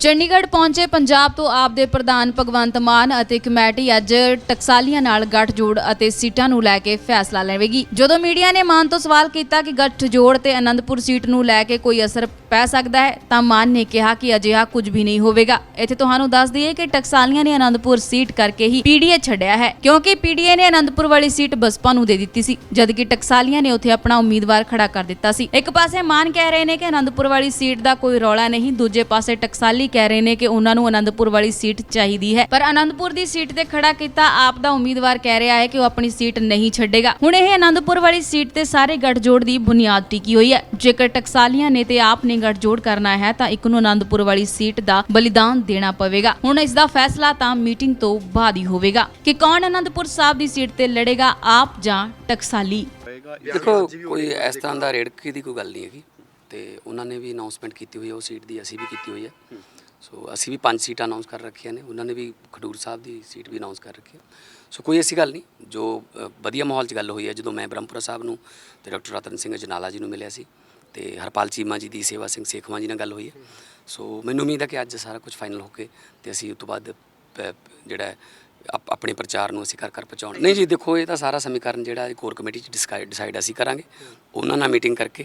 ਚੰਡੀਗੜ੍ਹ ਪਹੁੰਚੇ ਪੰਜਾਬ ਤੋਂ ਆਪ ਦੇ ਪ੍ਰਧਾਨ ਭਗਵੰਤ ਮਾਨ ਅਤੇ ਕਮੇਟੀ ਅੱਜ ਟਕਸਾਲੀਆਂ ਨਾਲ ਗੱਠਜੋੜ ਅਤੇ ਸੀਟਾਂ ਨੂੰ ਲੈ ਕੇ ਫੈਸਲਾ ਲਵੇਗੀ। ਜਦੋਂ ਮੀਡੀਆ ਨੇ ਮਾਨ ਤੋਂ ਸਵਾਲ ਕੀਤਾ ਕਿ ਗੱਠਜੋੜ ਤੇ ਅਨੰਦਪੁਰ ਸੀਟ ਨੂੰ ਲੈ ਕੇ ਕੋਈ ਅਸਰ ਪੈ ਸਕਦਾ ਹੈ, ਤਾਂ ਮਾਨ ਨੇ ਕਿਹਾ ਕਿ ਅਜਿਹਾ ਕੁਝ ਵੀ ਨਹੀਂ ਹੋਵੇਗਾ। ਇੱਥੇ ਤੁਹਾਨੂੰ ਦੱਸ ਦਈਏ ਕਿ ਟਕਸਾਲੀਆਂ ਨੇ ਅਨੰਦਪੁਰ ਸੀਟ ਕਰਕੇ ਹੀ ਪੀਡੀਏ ਛੱਡਿਆ ਹੈ, ਕਿਉਂਕਿ ਪੀਡੀਏ ਨੇ ਅਨੰਦਪੁਰ ਵਾਲੀ ਸੀਟ ਬਸਪਾ ਨੂੰ ਦੇ ਦਿੱਤੀ ਸੀ, ਜਦਕਿ ਟਕਸਾਲੀਆਂ ਨੇ ਉੱਥੇ ਆਪਣਾ ਉਮੀਦਵਾਰ ਖੜਾ ਕਰ ਦਿੱਤਾ ਸੀ। ਇੱਕ ਪਾਸੇ ਮਾਨ ਕਹਿ ਰਹੇ ਨੇ ਕਿ ਅਨੰਦਪੁਰ ਵਾਲੀ ਸੀਟ ਦਾ ਕੋਈ ਰੌਲਾ ਨਹੀਂ, ਦੂਜੇ ਪਾਸੇ ਟਕਸਾਲੀ ਕਹਿ ਰਹੇ ਨੇ ਕਿ ਉਹਨਾਂ ਨੂੰ ਅਨੰਦਪੁਰ ਵਾਲੀ ਸੀਟ ਚਾਹੀਦੀ ਹੈ। ਪਰ ਅਨੰਦਪੁਰ ਦੀ ਸੀਟ ਤੇ ਖੜਾ ਕੀਤਾ ਆਪ ਦਾ ਉਮੀਦਵਾਰ ਕਹਿ ਰਿਹਾ ਹੈ ਕਿ ਉਹ ਆਪਣੀ ਸੀਟ ਨਹੀਂ ਛੱਡੇਗਾ। ਹੁਣ ਇਹ ਅਨੰਦਪੁਰ ਵਾਲੀ ਸੀਟ ਤੇ ਸਾਰੇ ਗੱਠਜੋੜ ਦੀ ਬੁਨਿਆਦ ਟਿਕੀ ਹੋਈ ਹੈ। ਜੇਕਰ ਟਕਸਾਲੀਆਂ ਨੇ ਤੇ ਆਪ ਨੇ ਗੱਠਜੋੜ ਕਰਨਾ ਹੈ ਤਾਂ ਇੱਕ ਨੂੰ ਅਨੰਦਪੁਰ ਵਾਲੀ ਸੀਟ ਦਾ ਬਲੀਦਾਨ ਦੇਣਾ ਪਵੇਗਾ। ਹੁਣ ਇਸ ਦਾ ਫੈਸਲਾ ਤਾਂ ਮੀਟਿੰਗ ਤੋਂ ਬਾਅਦ ਹੀ ਹੋਵੇਗਾ ਕਿ ਕੌਣ ਅਨੰਦਪੁਰ ਸਾਹਿਬ ਦੀ ਸੀਟ ਤੇ ਲੜੇਗਾ, ਆਪ ਜਾਂ ਟਕਸਾਲੀ। ਦੇਖੋ, ਕੋਈ ਇਸ ਤਰ੍ਹਾਂ ਦਾ ਰੇੜਕੀ ਦੀ ਕੋਈ ਗੱਲ ਨਹੀਂ ਹੈਗੀ। ਤੇ ਉਹਨਾਂ ਨੇ ਵੀ ਅਨਾਉਂਸਮੈਂਟ ਕੀਤੀ ਹੋਈ ਹੈ, ਉਹ ਸੀਟ ਦੀ ਅਸੀਂ ਵੀ ਕੀਤੀ ਹੋਈ ਹੈ। ਸੋ ਅਸੀਂ ਵੀ ਪੰਜ ਸੀਟਾਂ ਅਨਾਉਂਸ ਕਰ ਰੱਖੀਆਂ ਨੇ। ਉਹਨਾਂ ਨੇ ਵੀ ਖਡੂਰ ਸਾਹਿਬ ਦੀ ਸੀਟ ਵੀ ਅਨਾਉਂਸ ਕਰ ਰੱਖੀ ਹੈ ਸੋ ਕੋਈ ਐਸੀ ਗੱਲ ਨਹੀਂ। ਜੋ ਅ, ਵਧੀਆ ਮਾਹੌਲ 'ਚ ਗੱਲ ਹੋਈ ਹੈ ਜਦੋਂ ਮੈਂ ਬ੍ਰਹਮਪੁਰਾ ਸਾਹਿਬ ਨੂੰ ਤੇ ਡਾਕਟਰ ਰਤਨ ਸਿੰਘ ਜਨਾਲਾ ਜੀ ਨੂੰ ਮਿਲਿਆ ਸੀ ਤੇ ਹਰਪਾਲ ਚੀਮਾ ਜੀ ਦੀ ਸੇਵਾ ਸਿੰਘ ਸੇਖਵਾਂ ਜੀ ਨਾਲ ਗੱਲ ਹੋਈ ਹੈ। ਸੋ ਮੈਨੂੰ ਉਮੀਦ ਹੈ ਕਿ ਅੱਜ ਸਾਰਾ ਕੁਝ ਫਾਈਨਲ ਹੋ ਕੇ ਤੇ ਅਸੀਂ ਉਸ ਤੋਂ ਬਾਅਦ ਪ- ਜਿਹੜਾ ਹੈ ਆਪ- ਆਪਣੇ ਪ੍ਰਚਾਰ ਨੂੰ ਅਸੀਂ ਘਰ ਘਰ ਪਹੁੰਚਾਉਣ। ਨਹੀਂ ਜੀ ਦੇਖੋ ਇਹ ਤਾਂ ਸਾਰਾ ਸਮੀਕਰਨ ਜਿਹੜਾ ਕੋਰ ਕਮੇਟੀ ਚ ਡਿਸਾਈਡ ਅਸੀਂ ਕਰਾਂਗੇ। ਉਹਨਾਂ ਨਾਲ ਮੀਟਿੰਗ ਕਰਕੇ।